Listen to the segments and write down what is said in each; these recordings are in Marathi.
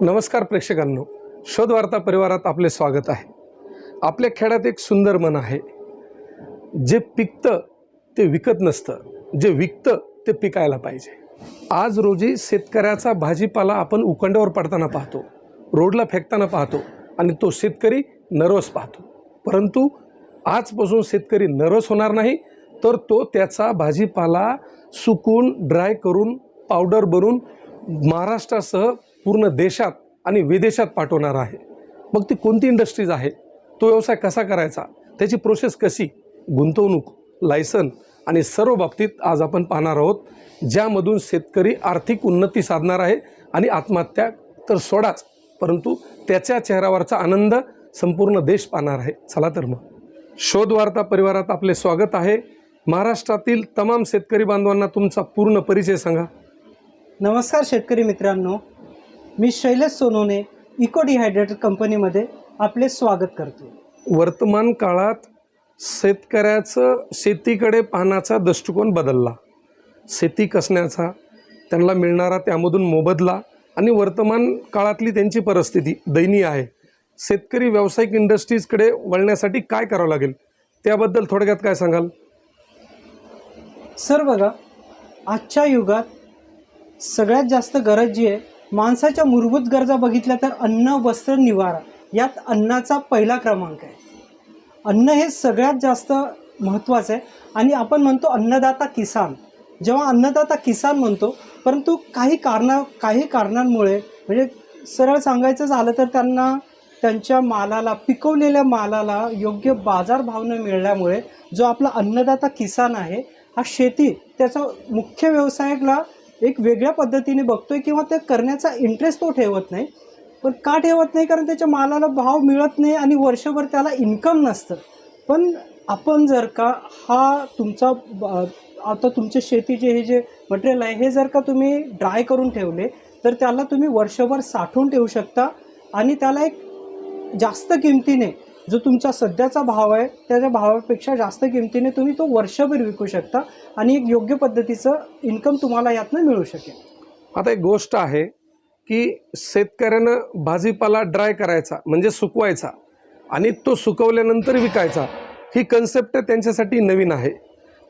नमस्कार प्रेक्षकांनो. शोधवार्ता परिवारात आपले स्वागत आहे. आपल्या खेड्यात एक सुंदर मन आहे. जे पिकतं ते विकत नसतं. जे विकतं ते पिकायला पाहिजे. आज रोजी शेतकऱ्याचा भाजीपाला आपण उकंड्यावर पडताना पाहतो. रोडला फेकताना पाहतो. आणि तो शेतकरी नर्वस पाहतो. परंतु आजपासून शेतकरी नर्वस होणार नाही तर तो त्याचा भाजीपाला सुकून ड्राय करून पावडर बनवून महाराष्ट्रासह पूर्ण देशात आणि विदेशात पाठवणार आहे. मग ती कोणती इंडस्ट्रीज आहे? तो व्यवसाय कसा करायचा? त्याची प्रोसेस कशी? गुंतवणूक लायसन आणि सर्व बाबतीत आज आपण पाहणार आहोत ज्यामधून शेतकरी आर्थिक उन्नती साधणार आहे आणि आत्महत्या तर सोडाच परंतु त्याच्या चेहऱ्यावरचा आनंद संपूर्ण देश पाहणार आहे. चला तर मग. शोधवार्ता परिवारात आपले स्वागत आहे. महाराष्ट्रातील तमाम शेतकरी बांधवांना तुमचा पूर्ण परिचय सांगा. नमस्कार शेतकरी मित्रांनो. मी शैलेश सोनवणे इको डिहायड्रेटेड कंपनीमध्ये आपले स्वागत करतो वर्तमान काळात शेतकऱ्याचं शेतीकडे पाहण्याचा दृष्टिकोन बदलला. शेती कसण्याचा त्यांना मिळणारा त्यामधून मोबदला आणि वर्तमान काळातली त्यांची परिस्थिती दयनीय आहे. शेतकरी व्यावसायिक इंडस्ट्रीजकडे वळण्यासाठी काय करावं लागेल? त्याबद्दल थोडक्यात काय सांगाल? सर बघा आजच्या युगात सगळ्यात जास्त गरज जी आहे माणसाच्या मूलभूत गरजा बघितल्या तर अन्न वस्त्र निवारा यात अन्नाचा पहिला क्रमांक आहे. अन्न हे सगळ्यात जास्त महत्त्वाचं आहे. आणि आपण म्हणतो अन्नदाता किसान. जेव्हा अन्नदाता किसान म्हणतो परंतु काही कारणा काही कारणांमुळे म्हणजे सरळ सांगायचं झालं तर त्यांना त्यांच्या मालाला पिकवलेल्या मालाला योग्य बाजारभाव न मिळाल्यामुळे जो आपला अन्नदाता किसान आहे हा शेती त्याचा मुख्य व्यवसायाला एक वेगळ्या पद्धतीने बघतोय किंवा ते करण्याचा इंटरेस्ट तो ठेवत नाही. पण का ठेवत नाही? कारण त्याच्या मालाला भाव मिळत नाही आणि वर्षभर त्याला इन्कम नसतं. पण आपण जर का हा तुमचा आता तुमचे शेतीचे हे जे मटेरियल आहे हे जर का तुम्ही ड्राय करून ठेवले तर त्याला तुम्ही वर्षभर साठवून ठेवू शकता आणि त्याला एक जास्त किमतीने जो तुमचा सध्याचा भाव आहे त्याच्या भावापेक्षा जास्त किमतीने तुम्ही तो वर्षभर विकू शकता आणि एक योग्य पद्धतीचं इन्कम तुम्हाला यातनं मिळू शकेल. आता एक गोष्ट आहे की शेतकऱ्यानं भाजीपाला ड्राय करायचा म्हणजे सुकवायचा आणि तो सुकवल्यानंतर विकायचा ही कन्सेप्ट त्यांच्यासाठी नवीन आहे.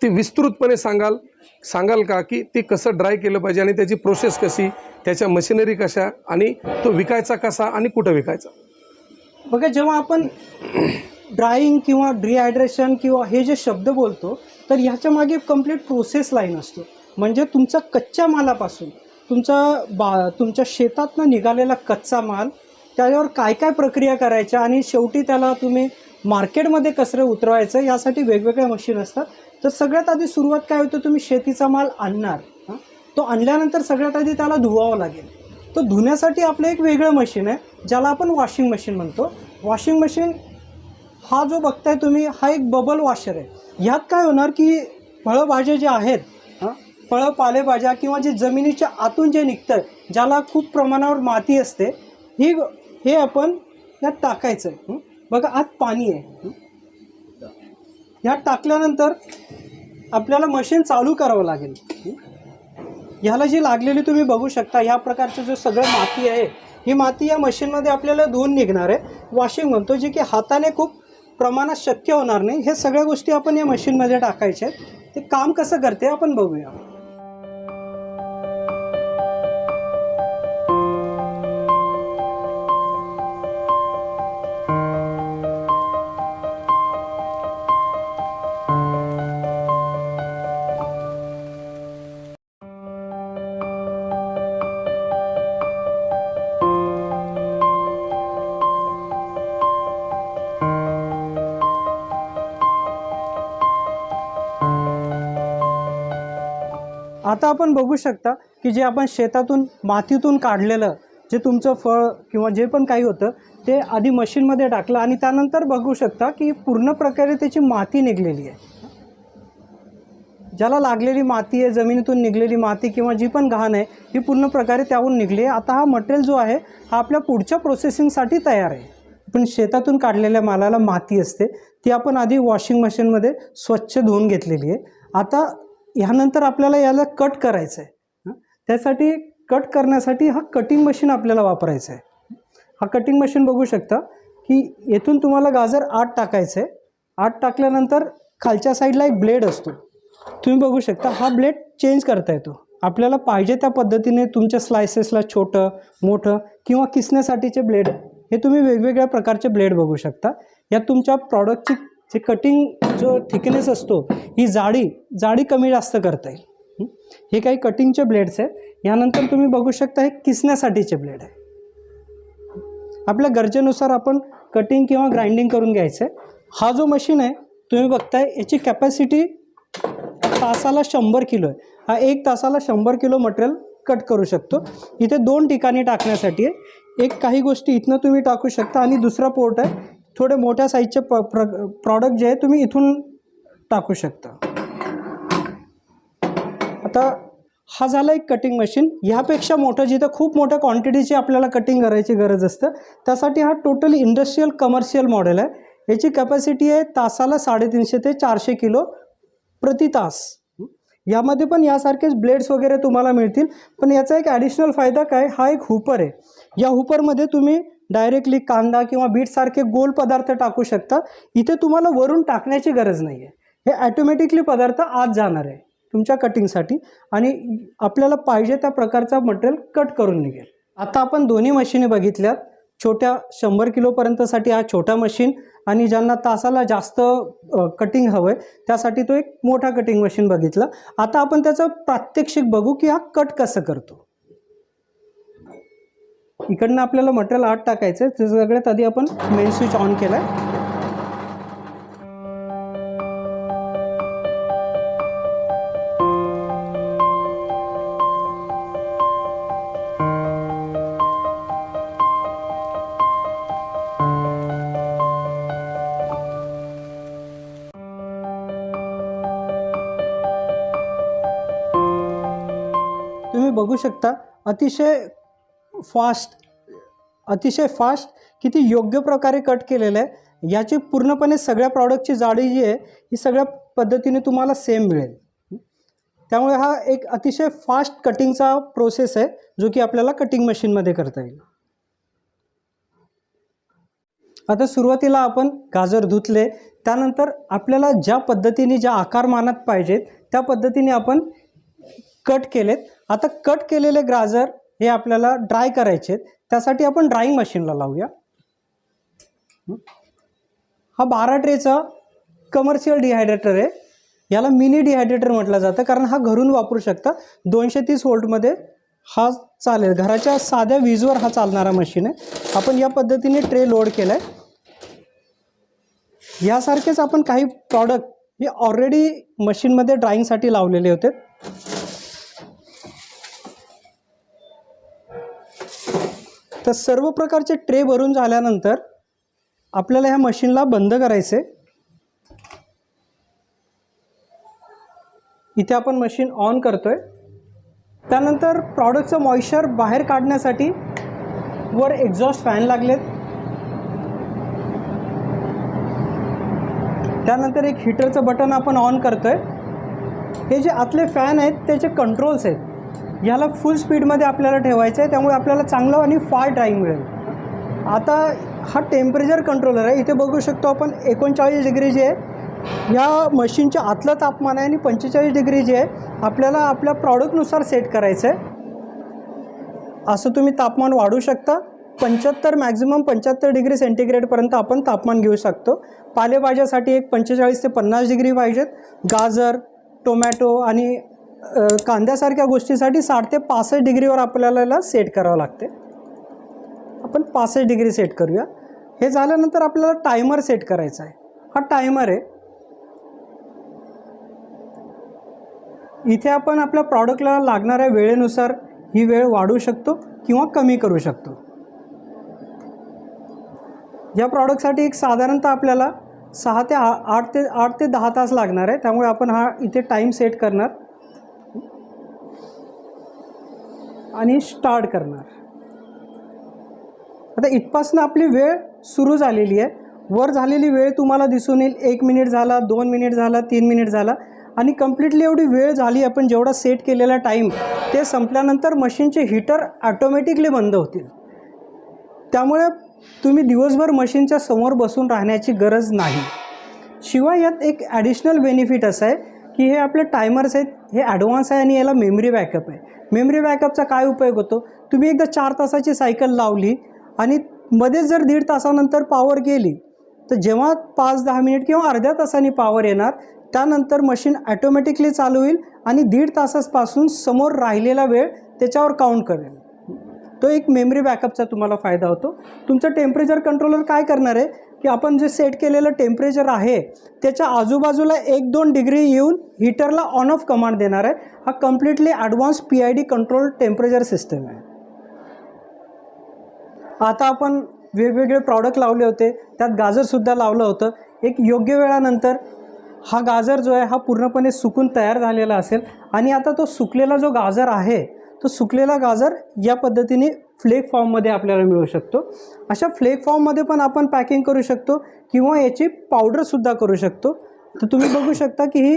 ती विस्तृतपणे सांगाल सांगाल का की ती कसं ड्राय केलं पाहिजे आणि त्याची प्रोसेस कशी त्याच्या मशिनरी कशा आणि तो विकायचा कसा आणि कुठं विकायचा? बघा जेव्हा आपण ड्राईंग किंवा डिहायड्रेशन किंवा हे जे शब्द बोलतो तर ह्याच्या मागे कंप्लीट प्रोसेस लाईन असतो. म्हणजे तुमचा कच्च्या मालापासून तुमचा बा तुमच्या शेतातनं निघालेला कच्चा माल त्याच्यावर काय काय प्रक्रिया करायच्या आणि शेवटी त्याला तुम्ही मार्केटमध्ये कसं उतरवायचं यासाठी वेगवेगळ्या मशीन असतात. तर सगळ्यात आधी सुरुवात काय होतं तुम्ही शेतीचा माल आणणार. तो आणल्यानंतर सगळ्यात आधी त्याला धुवावं लागेल. तो धुण्यासाठी आपलं एक वेगळं मशीन आहे ज्याला आपण वॉशिंग मशीन म्हणतो. वॉशिंग मशीन हा जो बघताय तुम्ही हा एक बबल वॉशर आहे. ह्यात काय होणार की फळभाज्या ज्या आहेत हं, फळं पालेभाज्या किंवा जे जमिनीच्या आतून जे निघतं ज्याला खूप प्रमाणावर माती असते ही हे आपण यात टाकायचं आहे. बघा आत पाणी आहे. ह्यात टाकल्यानंतर आपल्याला मशीन चालू करावं लागेल. ह्याला जी लागलेली तुम्ही बघू शकता ह्या प्रकारचं जो सगळं माती आहे ही माती या मशीनमध्ये आपल्याला धुवून निघणार आहे. वॉशिंग म्हणतो जे की हाताने खूप प्रमाणात शक्य होणार नाही. हे सगळ्या गोष्टी आपण या मशीनमध्ये टाकायच्या आहेत. ते काम कसं करते आपण बघूया. आता आपण बघू शकता की जे आपण शेतातून मातीतून काढलेलं जे तुमचं फळ किंवा जे पण काही होतं ते आधी मशीनमध्ये टाकलं आणि त्यानंतर बघू शकता की पूर्ण प्रकारे त्याची माती निघलेली आहे. ज्याला लागलेली माती आहे जमिनीतून निघलेली माती किंवा जी पण घाण आहे ही पूर्ण प्रकारे त्याहून निघली आहे. आता हा मटेरियल जो आहे हा आपल्या पुढच्या प्रोसेसिंगसाठी तयार आहे. पण शेतातून काढलेल्या मालाला माती असते. ती आपण आधी वॉशिंग मशीनमध्ये स्वच्छ धुवून घेतलेली आहे. आता ह्यानंतर आपल्याला याला कट करायचं आहे त्यासाठी कट करण्यासाठी हा कटिंग मशीन आपल्याला वापरायचा आहे हा कटिंग मशीन बघू शकता की येथून तुम्हाला गाजर आत टाकायचं आहे आत टाकल्यानंतर खालच्या साईडला एक ब्लेड असतो. तुम्ही बघू शकता हा ब्लेड चेंज करता येतो. आपल्याला पाहिजे त्या पद्धतीने तुमच्या स्लायसेसला छोटं मोठं किंवा किसण्यासाठीचे ब्लेड हे तुम्ही वेगवेगळ्या प्रकारचे ब्लेड बघू शकता. यात तुमच्या प्रॉडक्टची जे कटिंग जो थिकनेस असतो ही जाडी जाडी कमी जास्त करता येईल. हे? काही कटिंगचे ब्लेड्स आहेत. यानंतर तुम्ही बघू शकता हे किसण्यासाठीचे ब्लेड आहे आपल्या गरजेनुसार आपण कटिंग किंवा ग्राइंडिंग करून घ्यायचं आहे. हा जो मशीन आहे तुम्ही बघताय याची कॅपॅसिटी तासाला शंभर किलो आहे. हा एक तासाला शंभर किलो मटेरियल कट करू शकतो. इथे दोन ठिकाणी टाकण्यासाठी आहे. एक काही गोष्टी इथनं तुम्ही टाकू शकता आणि दुसरा पोर्ट आहे. थोडे मोठ्या साईजचे प प्र प्रॉडक्ट जे आहे तुम्ही इथून टाकू शकता. आता हा झाला एक कटिंग मशीन ह्यापेक्षा मोठं जिथं खूप मोठ्या क्वांटिटीची आपल्याला कटिंग करायची गरज असतं त्यासाठी हा टोटली इंडस्ट्रीयल कमर्शियल मॉडेल आहे. याची कॅपॅसिटी आहे तासाला साडेतीनशे ते चारशे किलो प्रति तास. यामध्ये पण यासारखेच ब्लेड्स वगैरे तुम्हाला मिळतील. पण याचा एक ॲडिशनल फायदा काय? हा एक हुपर आहे. या हुपरमध्ये तुम्ही डायरेक्टली कांदा किंवा बीटसारखे गोल पदार्थ टाकू शकता. इथे तुम्हाला वरून टाकण्याची गरज नाही आहे हे ॲटोमॅटिकली पदार्थ आत जाणार आहे तुमच्या कटिंगसाठी आणि आपल्याला पाहिजे त्या प्रकारचा मटेरियल कट करून निघेल. आता आपण दोन्ही मशीनी बघितल्यात. छोट्या शंभर किलोपर्यंतसाठी हा छोटा मशीन आणि ज्यांना तासाला जास्त कटिंग हवं आहे त्यासाठी तो एक मोठा कटिंग मशीन बघितला. आता आपण त्याचं प्रात्यक्षिक बघू की हा कट कसं करतो. इकडनं आपल्याला मटेरियल आत टाकायचं आहे. ते सगळ्यात आधी आपण मेन स्विच ऑन केला आहे तुम्ही बघू शकता अतिशय फास्ट अतिशय फास्ट किती योग्य प्रकारे कट केलेलं आहे याची पूर्णपणे सगळ्या प्रॉडक्टची जाडी जी आहे ही सगळ्या पद्धतीने तुम्हाला सेम मिळेल. त्यामुळे हा एक अतिशय फास्ट कटिंगचा प्रोसेस आहे जो की आपल्याला कटिंग मशीनमध्ये करता येईल. आता सुरुवातीला आपण गाजर धुतले त्यानंतर आपल्याला ज्या पद्धतीने ज्या आकारमानात पाहिजेत त्या पद्धतीने आपण कट केलेत. आता कट केलेले गाजर हे आपल्याला ड्राय करायचे आहेत. त्यासाठी आपण ड्राईंग मशीनला लावूया. हा बारा ट्रेचा कमर्शियल डिहायड्रेटर आहे. याला मिनी डिहायड्रेटर म्हटलं जातं कारण हा घरून वापरू शकता. दोनशे तीस वोल्टमध्ये हा चालेल. घराच्या साध्या वीजवर हा चालणारा मशीन आहे. आपण या पद्धतीने ट्रे लोड केला आहे यासारखेच आपण काही प्रॉडक्ट हे ऑलरेडी मशीनमध्ये ड्राईंगसाठी लावलेले होते. तर सर्व प्रकारचे ट्रे भरून झाल्यानंतर आपल्याला ह्या मशीनला बंद करायचे. इथे आपण मशीन ऑन करतो आहे त्यानंतर प्रॉडक्टचं मॉइश्चर बाहेर काढण्यासाठी वर एक्झॉस्ट फॅन लागलेत. त्यानंतर एक हीटरचं बटन आपण ऑन करतो आहे हे जे आतले फॅन आहेत त्याचे कंट्रोल्स आहेत. ह्याला फुल स्पीडमध्ये आपल्याला ठेवायचं आहे. त्यामुळे आपल्याला चांगलं आणि फार ड्राईंग मिळेल. आता हा टेम्परेचर कंट्रोलर आहे. इथे बघू शकतो आपण एकोणचाळीस डिग्री जे आहे. या मशीनच्या आतलं तापमान आहे आणि पंचेचाळीस डिग्री जे आहे आपल्याला आपल्या प्रॉडक्टनुसार सेट करायचं आहे असं तुम्ही तापमान वाढवू शकता. पंच्याहत्तर मॅक्झिमम पंच्याहत्तर डिग्री सेंटीग्रेडपर्यंत आपण तापमान घेऊ शकतो. पालेभाज्यासाठी एक पंचेचाळीस ते पन्नास डिग्री पाहिजेत. गाजर टोमॅटो आणि कांद्यासारख्या गोष्टीसाठी साठ ते पासष्ट डिग्रीवर आपल्याला सेट करावं लागते. आपण पासष्ट डिग्री सेट करूया. हे झाल्यानंतर आपल्याला टायमर सेट करायचा आहे. हा टायमर आहे. इथे आपण आपल्या प्रॉडक्टला लागणाऱ्या वेळेनुसार ही वेळ वाढवू शकतो किंवा कमी करू शकतो. या प्रॉडक्टसाठी एक साधारणतः आपल्याला सहा ते आ आठ ते आठ ते दहा तास लागणार आहे. त्यामुळे आपण हा इथे टाईम सेट करणार. आणि स्टार्ट करणार. आता इथपासनं आपली वेळ सुरू झालेली आहे. वर झालेली वेळ तुम्हाला दिसून येईल. एक मिनिट झाला दोन मिनिट झाला तीन मिनिट झाला. आणि कम्प्लिटली एवढी वेळ झाली आपण जेवढा सेट केलेला टाईम ते संपल्यानंतर मशीनचे हीटर ॲटोमॅटिकली बंद होतील. त्यामुळे तुम्ही दिवसभर मशीनच्या समोर बसून राहण्याची गरज नाही. शिवाय यात एक ॲडिशनल बेनिफिट असं आहे. की हे आपले टायमर्स आहेत हे ॲडव्हान्स आहे आणि याला मेमरी बॅकअप आहे. मेमरी बॅकअपचा काय उपयोग होतो? तुम्ही एकदा चार तासाची सायकल लावली आणि मध्येच जर दीड तासानंतर पॉवर गेली तर जेव्हा पाच दहा मिनिट किंवा अर्ध्या तासाने पॉवर येणार त्यानंतर मशीन ॲटोमॅटिकली चालू होईल आणि दीड तासापासून समोर राहिलेला वेळ त्याच्यावर काउंट करेल. तो एक मेमरी बॅकअपचा तुम्हाला फायदा होतो. तुमचं टेम्परेचर कंट्रोलर काय करणार आहे? की आपण जे सेट केलेलं टेम्परेचर आहे त्याच्या आजूबाजूला एक दोन डिग्री येऊन हीटरला ऑन ऑफ कमांड देणार आहे. हा completely advance P I D control temperature system आहे. आता आपण वेगवेगळे प्रॉडक्ट लावले होते. त्यात गाजरसुद्धा लावलं होतं. एक योग्य वेळानंतर हा गाजर जो आहे हा पूर्णपणे सुकून तयार झालेला असेल. आणि आता तो सुकलेला जो गाजर आहे तो सुकलेला गाजर या पद्धतीने फ्लेक फॉर्ममध्ये आपल्याला मिळू शकतो. अशा फ्लेक फॉर्ममध्ये पण आपण पॅकिंग करू शकतो किंवा याची पावडरसुद्धा करू शकतो. तर तुम्ही बघू शकता की ही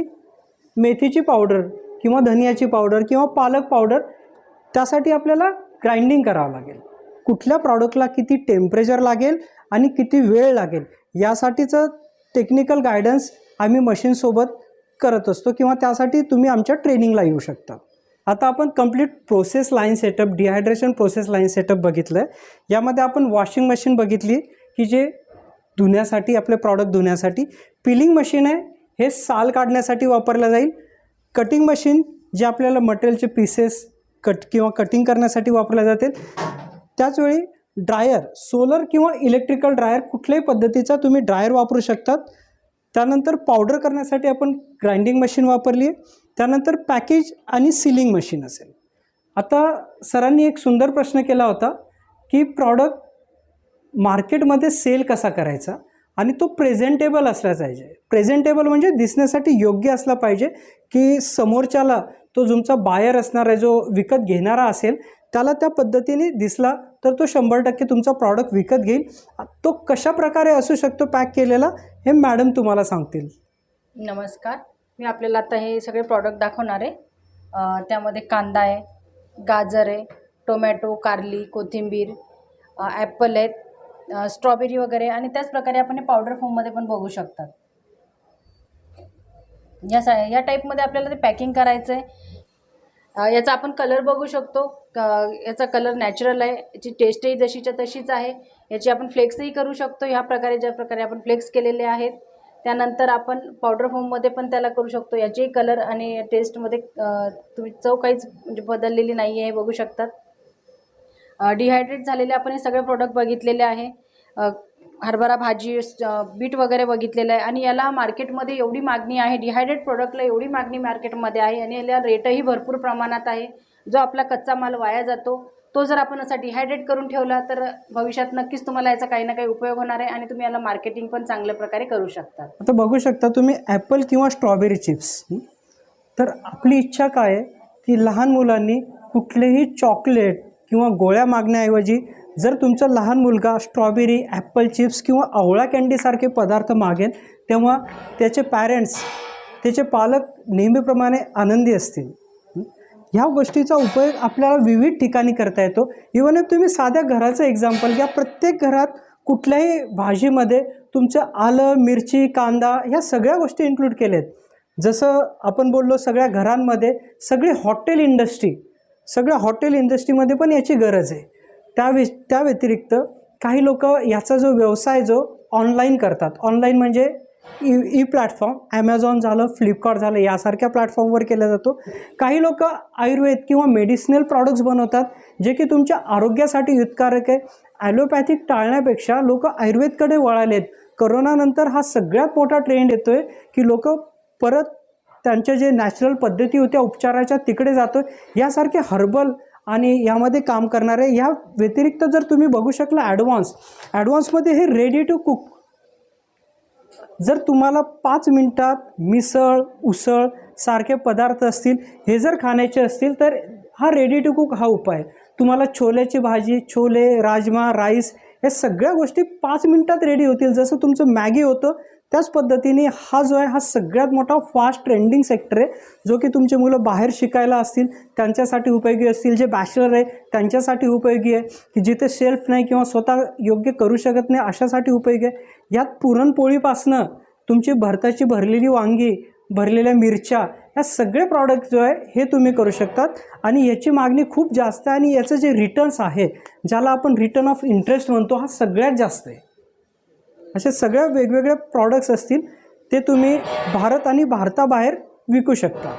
मेथीची पावडर किंवा धनियाची पावडर किंवा पालक पावडर त्यासाठी आपल्याला ग्राइंडिंग करावं लागेल. कुठल्या प्रॉडक्टला किती टेम्परेचर लागेल आणि किती वेळ लागेल यासाठीचं टेक्निकल गायडन्स आम्ही मशीनसोबत करत असतो किंवा त्यासाठी तुम्ही आमच्या ट्रेनिंगला येऊ शकता. आता आपण complete process line setup dehydration process line setup बघितलं. आहे यामध्ये आपण वॉशिंग मशीन बघितली की जे धुण्यासाठी आपले प्रॉडक्ट धुण्यासाठी. पिलिंग मशीन आहे हे साल काढण्यासाठी वापरलं जाईल. कटिंग मशीन जे आपल्याला मटेरियलचे पीसेस कट किंवा कटिंग करण्यासाठी वापरल्या जातील. त्याचवेळी ड्रायर सोलर किंवा इलेक्ट्रिकल ड्रायर कुठल्याही पद्धतीचा तुम्ही ड्रायर वापरू शकतात. त्यानंतर पावडर करण्यासाठी आपण ग्राइंडिंग मशीन वापरली आहे. त्यानंतर पॅकेज आणि सिलिंग मशीन असेल. आता सरांनी एक सुंदर प्रश्न केला होता की प्रॉडक्ट मार्केटमध्ये सेल कसा करायचा आणि तो प्रेझेंटेबल असला पाहिजे. प्रेझेंटेबल म्हणजे दिसण्यासाठी योग्य असला पाहिजे की समोरच्याला तो तुमचा बायर असणारा जो विकत घेणारा असेल त्याला त्या पद्धतीने दिसला तर तो शंभर टक्के तुमचा प्रॉडक्ट विकत घेईल. तो कशा प्रकारे असू शकतो पॅक केलेला हे मॅडम तुम्हाला सांगतील. नमस्कार. मी आपल्याला आता हे सगळे प्रॉडक्ट दाखवणार आहे. त्यामध्ये कांदा आहे गाजर आहे टोमॅटो कारली कोथिंबीर ॲपल आहेत स्ट्रॉबेरी वगैरे आणि त्याच प्रकारे आपण हे पावडर फॉर्ममध्ये पण बघू शकतात. या सा या टाईपमध्ये आपल्याला ते पॅकिंग करायचं आहे याचा आपण कलर बघू शकतो. याचा कलर नॅचरल आहे याची टेस्टही जशीच्या तशीच आहे. याची आपण फ्लेक्सही करू शकतो. ह्या प्रकारे ज्या प्रकारे आपण फ्लेक्स केलेले आहेत. त्यानंतर आपण पावडर फॉर्ममध्ये पण त्याला करू शकतो. याचेही कलर आणि टेस्टमध्ये तुम्ही चव काहीच म्हणजे बदललेली नाही आहे हे बघू शकतात. डिहायड्रेट झालेले आपण हे सगळे प्रोडक्ट बघितलेले आहे. हरभरा भाजी बीट वगैरे बघितलेलं आहे. आणि याला मार्केटमध्ये एवढी मागणी आहे डिहायड्रेट प्रोडक्टला एवढी मागणी मार्केटमध्ये आहे आणि याला रेटही भरपूर प्रमाणात आहे. जो आपला कच्चा माल वाया जातो तो जर आपण असा डिहायड्रेट करून ठेवला तर भविष्यात नक्कीच तुम्हाला याचा काही ना काही उपयोग होणार आहे आणि तुम्ही याला मार्केटिंग पण चांगल्या प्रकारे करू शकता आता बघू शकता तुम्ही ॲपल किंवा स्ट्रॉबेरी चिप्स तर आपली इच्छा काय आहे? की लहान मुलांनी कुठलेही चॉकलेट किंवा गोळ्या मागण्याऐवजी जर तुमचा लहान मुलगा स्ट्रॉबेरी ॲपल चिप्स किंवा आवळा कँडीसारखे पदार्थ मागेल तेव्हा त्याचे पॅरेंट्स त्याचे पालक नेहमीप्रमाणे आनंदी असतील. ह्या गोष्टीचा उपयोग आपल्याला विविध ठिकाणी करता येतो. इवन एक तुम्ही साध्या घराचं एक्झाम्पल घ्या प्रत्येक घरात कुठल्याही भाजीमध्ये तुमचं आलं मिरची कांदा ह्या सगळ्या गोष्टी इन्क्लूड केल्या आहेत जसं आपण बोललो सगळ्या घरांमध्ये सगळी हॉटेल इंडस्ट्री सगळ्या हॉटेल इंडस्ट्रीमध्ये पण याची गरज आहे. त्या वि त्या व्यतिरिक्त काही लोक याचा जो व्यवसाय जो ऑनलाईन करतात. ऑनलाईन म्हणजे ई ई प्लॅटफॉर्म ॲमेझॉन झालं फ्लिपकार्ट झालं यासारख्या प्लॅटफॉर्मवर केला जातो. काही लोक आयुर्वेद किंवा मेडिसिनल प्रॉडक्ट्स बनवतात जे की तुमच्या आरोग्यासाठी हितकारक आहे. ॲलोपॅथिक टाळण्यापेक्षा लोक आयुर्वेदकडे वळालेत. करोनानंतर हा सगळ्यात मोठा ट्रेंड येतो आहे की लोक परत त्यांच्या जे नॅचरल पद्धती होत्या उपचाराच्या तिकडे जातो यासारखे हर्बल आणि यामध्ये काम करणारे या व्यतिरिक्त जर तुम्ही बघू शकला ॲडव्हान्स ॲडव्हान्समध्ये हे रेडी टू कुक जर तुम्हाला पाच मिनटात मिसळ उसळ सारखे पदार्थ असतील हे जर खाण्याचे असतील तर हा रेडी टू कुक हा उपाय. तुम्हाला छोल्याची भाजी छोले राजमा राईस या सगळ्या गोष्टी पाच मिनटात रेडी होतील. जसं तुमचं मॅगी होतं त्याच पद्धतीने हा जो आहे हा सगळ्यात मोठा फास्ट ट्रेंडिंग सेक्टर आहे. जो की तुमचे मुलं बाहेर शिकायला असतील त्यांच्यासाठी उपयोगी असतील. जे बॅचलर आहे त्यांच्यासाठी उपयोगी आहे. की जिथे सेल्फ नाही किंवा स्वतः योग्य करू शकत नाही अशासाठी उपयोगी आहे. यात पुरणपोळीपासनं तुमची भरताची भरलेली वांगी भरलेल्या मिरच्या ह्या सगळे प्रॉडक्ट जो आहे हे तुम्ही करू शकतात. आणि याची मागणी खूप जास्त आहे आणि याचं जे रिटर्न्स आहे ज्याला आपण रिटर्न ऑफ इंटरेस्ट म्हणतो हा सगळ्यात जास्त आहे. असे सगळ्या वेगवेगळे प्रॉडक्ट्स असतील ते तुम्ही भारत आणि भारताबाहेर विकू शकता.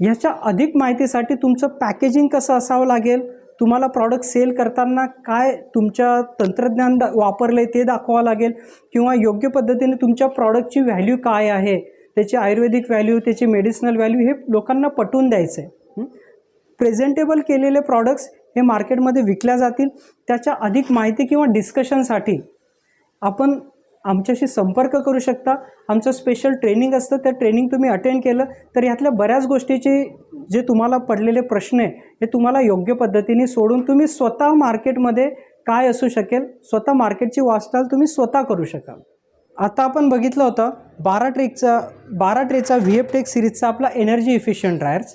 ह्याच्या अधिक माहितीसाठी तुमचं पॅकेजिंग कसं असावं लागेल? तुम्हाला प्रॉडक्ट सेल करताना काय तुमच्या तंत्रज्ञान दा वापरले ते दाखवावं लागेल? किंवा योग्य पद्धतीने तुमच्या प्रॉडक्टची व्हॅल्यू काय आहे? त्याची आयुर्वेदिक व्हॅल्यू त्याची मेडिसिनल व्हॅल्यू हे लोकांना पटवून द्यायचं आहे प्रेझेंटेबल केलेले प्रॉडक्ट्स हे मार्केटमध्ये विकल्या जातील. त्याच्या अधिक माहिती किंवा डिस्कशनसाठी आपण आमच्याशी संपर्क करू शकता. आमचं स्पेशल ट्रेनिंग असतं. त्या ट्रेनिंग तुम्ही अटेंड केलं तर यातल्या बऱ्याच गोष्टीचे जे तुम्हाला पडलेले प्रश्न आहे हे तुम्हाला योग्य पद्धतीने सोडून तुम्ही स्वतः मार्केटमध्ये काय असू शकेल स्वतः मार्केटची वाटचाल तुम्ही स्वतः करू शकाल. आता आपण बघितलं होतं बारा ट्रेकचा बारा ट्रेचा व्ही एफ टेक सिरीजचा आपला एनर्जी इफिशियंट ड्रायर्स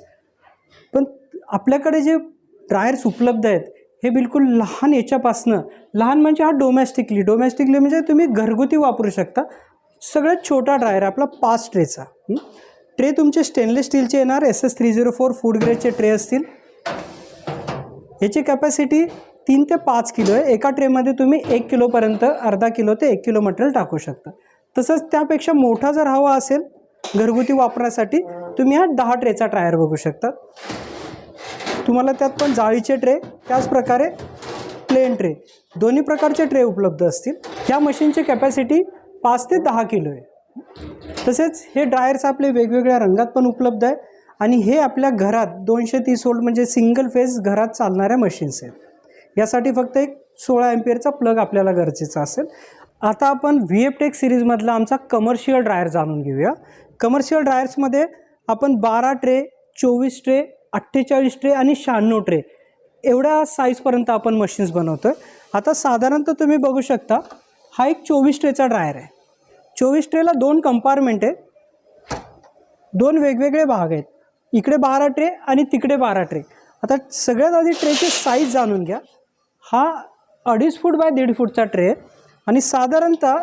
पण आपल्याकडे जे ड्रायर्स उपलब्ध आहेत हे बिलकुल लहान याच्यापासनं लहान म्हणजे हा डोमेस्टिकली डोमेस्टिकली म्हणजे तुम्ही घरगुती वापरू शकता. सगळ्यात छोटा ड्रायर आपला पाच ट्रेचा ट्रे तुमचे स्टेनलेस स्टीलचे येणार S S three zero four food ग्रेडचे tray असतील. याची कॅपॅसिटी तीन ते पाच किलो आहे. एका ट्रेमध्ये तुम्ही एक किलोपर्यंत अर्धा किलो ते एक किलो मटेरियल टाकू शकता. तसंच त्यापेक्षा मोठा जर हवा असेल घरगुती वापरण्यासाठी तुम्ही हा दहा ट्रेचा ट्रायर बघू शकता. तुम्हाला त्यात पण जाळीचे ट्रे त्याचप्रकारे प्लेन ट्रे. दोन्ही प्रकारचे ट्रे उपलब्ध असतील. या मशीनची कॅपॅसिटी पाच ते दहा किलो आहे. तसेच हे ड्रायर्स आपले वेगवेगळ्या रंगात पण उपलब्ध आहे. आणि हे आपल्या घरात दोनशे तीस वोल्ट म्हणजे सिंगल फेज घरात चालणाऱ्या मशीन्स आहेत. यासाठी फक्त एक सोळा एम्पियरचा प्लग आपल्याला गरजेचा असेल. आता आपण व्ही एफ टेक सिरीजमधला आमचा कमर्शियल ड्रायर जाणून घेऊया. कमर्शियल ड्रायर्समध्ये आपण बारा ट्रे चोवीस ट्रे अठ्ठेचाळीस ट्रे आणि शहाण्णव ट्रे एवढ्या साईजपर्यंत आपण मशीन्स बनवतो आहे आता साधारणतः तुम्ही बघू शकता हा एक चोवीस ट्रेचा ड्रायर आहे. चोवीस ट्रेला दोन कंपार्टमेंट आहे दोन वेगवेगळे भाग आहेत. इकडे बारा ट्रे आणि तिकडे बारा ट्रे. आता सगळ्यात आधी ट्रेची साईज जाणून घ्या. हा अडीच फूट बाय दीड फूटचा ट्रे आहे. आणि साधारणतः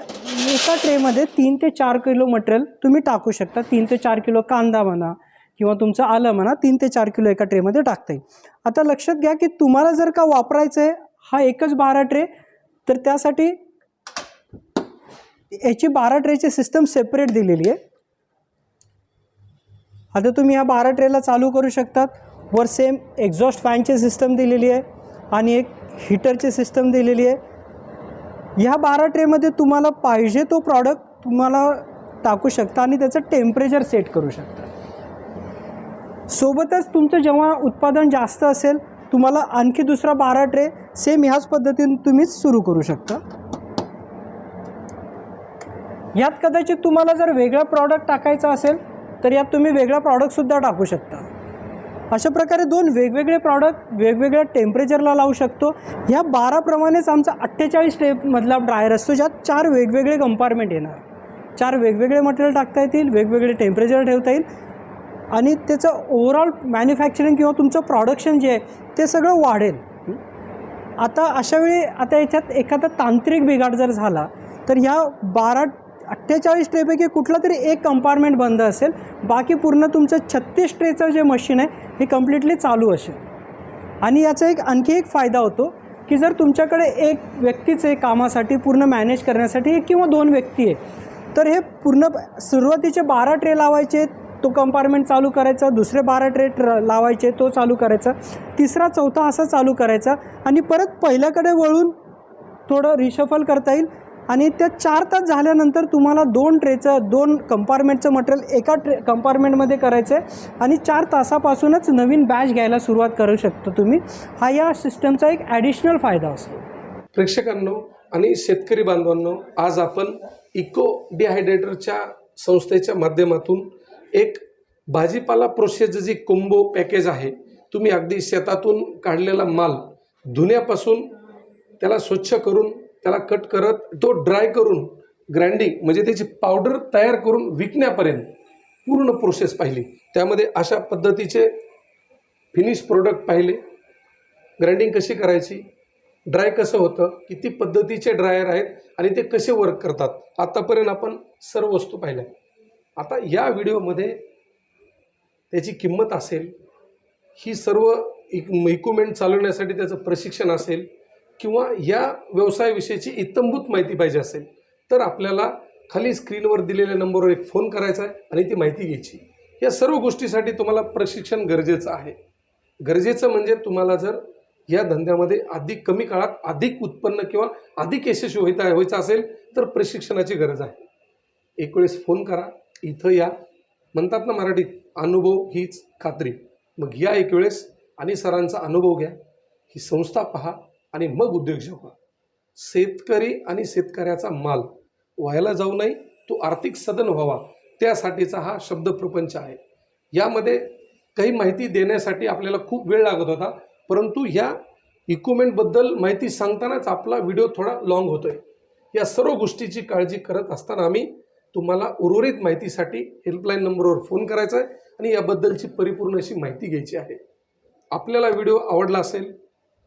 एका ट्रेमध्ये तीन ते चार किलो मटेरियल तुम्ही टाकू शकता. तीन ते चार किलो कांदा म्हणा किंवा तुमचं आलं म्हणा तीन ते चार किलो एका ट्रेमध्ये टाकता येईल आता लक्षात घ्या की तुम्हाला जर का वापरायचं आहे हा एकच बारा ट्रे तर त्यासाठी याची बारा ट्रेची सिस्टम सेपरेट दिलेली आहे. आता तुम्ही ह्या बारा ट्रेला चालू करू शकतात. वर सेम एक्झॉस्ट फॅनची सिस्टम दिलेली आहे आणि एक हीटरची सिस्टम दिलेली आहे. ह्या बारा ट्रेमध्ये तुम्हाला पाहिजे तो प्रॉडक्ट तुम्हाला टाकू शकता आणि त्याचं टेम्परेचर सेट करू शकता. सोबतच तुमचं जेव्हा उत्पादन जास्त असेल तुम्हाला आणखी दुसरा बारा ट्रे सेम ह्याच पद्धतीने तुम्ही सुरू करू शकता. यात कदाचित तुम्हाला जर वेगळा प्रॉडक्ट टाकायचा असेल तर यात तुम्ही वेगळा प्रॉडक्टसुद्धा टाकू शकता. अशा प्रकारे दोन वेगवेगळे प्रॉडक्ट वेगवेगळ्या टेम्परेचरला लावू शकतो. ह्या बाराप्रमाणेच आमचा अठ्ठेचाळीस स्टेपमधला ड्रायर असतो ज्यात चार वेगवेगळे कंपार्टमेंट येणार. चार वेगवेगळे मटेरियल टाकता येतील वेगवेगळे टेम्परेचर ठेवता येईल. आणि त्याचं ओव्हरऑल मॅन्युफॅक्चरिंग किंवा तुमचं प्रॉडक्शन जे आहे ते सगळं वाढेल. आता अशावेळी आता याच्यात एखादा तांत्रिक बिघाड जर झाला तर ह्या बारा अठ्ठेचाळीस ट्रेपैकी कुठला तरी एक कंपार्टमेंट बंद असेल. बाकी पूर्ण तुमचं छत्तीस ट्रेचं जे मशीन आहे हे कम्प्लिटली चालू असेल. आणि याचा एक आणखी एक फायदा होतो की जर तुमच्याकडे एक व्यक्तीचे कामासाठी पूर्ण मॅनेज करण्यासाठी एक किंवा दोन व्यक्ती आहे तर हे पूर्ण सुरुवातीचे बारा ट्रे लावायचे तो कंपार्टमेंट चालू करायचा दुसरे बारा ट्रे ट्र लावायचे तो चालू करायचा तिसरा चौथा असा चालू करायचा आणि परत पहिल्याकडे वळून थोडं रिशफल करता येईल आणि त्या चार तास झाल्यानंतर तुम्हाला दोन ट्रेचं दोन कंपार्टमेंटचं मटेरियल एका ट्रे कंपार्टमेंटमध्ये करायचं आहे आणि चार तासापासूनच नवीन बॅच घ्यायला सुरुवात करू शकतो तुम्ही. हा या सिस्टमचा एक ॲडिशनल फायदा असतो. प्रेक्षकांनो आणि शेतकरी बांधवांनो आज आपण इको डिहायड्रेटरच्या संस्थेच्या माध्यमातून एक भाजीपाला प्रोसेस जी कुंबो पॅकेज आहे तुम्ही अगदी शेतातून काढलेला माल धुण्यापासून त्याला स्वच्छ करून त्याला कट करत तो ड्राय करून ग्राइंडिंग म्हणजे त्याची पावडर तयार करून विकण्यापर्यंत पूर्ण प्रोसेस पाहिली. त्यामध्ये अशा पद्धतीचे फिनिश प्रोडक्ट पाहिले. ग्राइंडिंग कशी करायची? ड्राय कसं होतं? किती पद्धतीचे ड्रायर आहेत? आणि ते कसे वर्क करतात? आत्तापर्यंत आपण सर्व वस्तू पाहिल्या. आता या व्हिडिओमध्ये त्याची किंमत असेल ही सर्व इक इक्विपमेंट चालवण्यासाठी त्याचं प्रशिक्षण असेल किंवा या व्यवसायाविषयीची इतंभूत माहिती पाहिजे असेल तर आपल्याला खाली स्क्रीनवर दिलेल्या नंबरवर एक फोन करायचा आहे आणि ती माहिती घ्यायची. या सर्व गोष्टीसाठी तुम्हाला प्रशिक्षण गरजेचं आहे. गरजेचं म्हणजे तुम्हाला जर या धंद्यामध्ये अधिक कमी काळात अधिक उत्पन्न किंवा अधिक यशस्वी होता व्हायचं असेल तर प्रशिक्षणाची गरज आहे. एक वेळेस फोन करा. इथं या. म्हणतात ना मराठीत अनुभव हीच खात्री. मग या एक वेळेस आणि सरांचा अनुभव घ्या. ही संस्था पहा आणि मग उद्योजक व्हा शेतकरी आणि शेतकऱ्याचा माल व्हायला जाऊ नये तो आर्थिक सदन व्हावा. त्यासाठीचा हा शब्दप्रपंच आहे. यामध्ये काही माहिती देण्यासाठी आपल्याला खूप वेळ लागत होता परंतु ह्या इक्विपमेंटबद्दल माहिती सांगतानाच आपला व्हिडिओ थोडा लॉंग होतोय. या सर्व गोष्टीची काळजी करत असताना आम्ही तुम्हाला उर्वरित माहितीसाठी हेल्पलाईन नंबरवर फोन करायचा आहे आणि याबद्दलची परिपूर्ण अशी माहिती घ्यायची आहे. आपल्याला व्हिडिओ आवडला असेल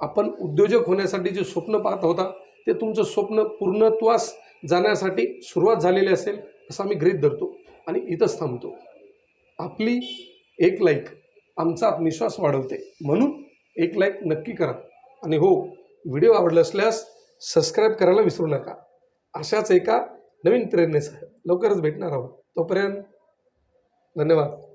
आपण उद्योजक होण्यासाठी जे स्वप्न पाहत होता ते तुमचं स्वप्न पूर्णत्वास जाण्यासाठी सुरुवात झालेली असेल असं आम्ही गृहीत धरतो आणि इथंच थांबतो. आपली एक लाईक आमचा आत्मविश्वास वाढवते. म्हणून एक लाईक नक्की करा. आणि हो व्हिडिओ आवडला असल्यास सबस्क्राईब करायला विसरू नका. अशाच एका नवीन प्रेरणेसह. लवकरच भेटणार आहोत. तोपर्यंत धन्यवाद.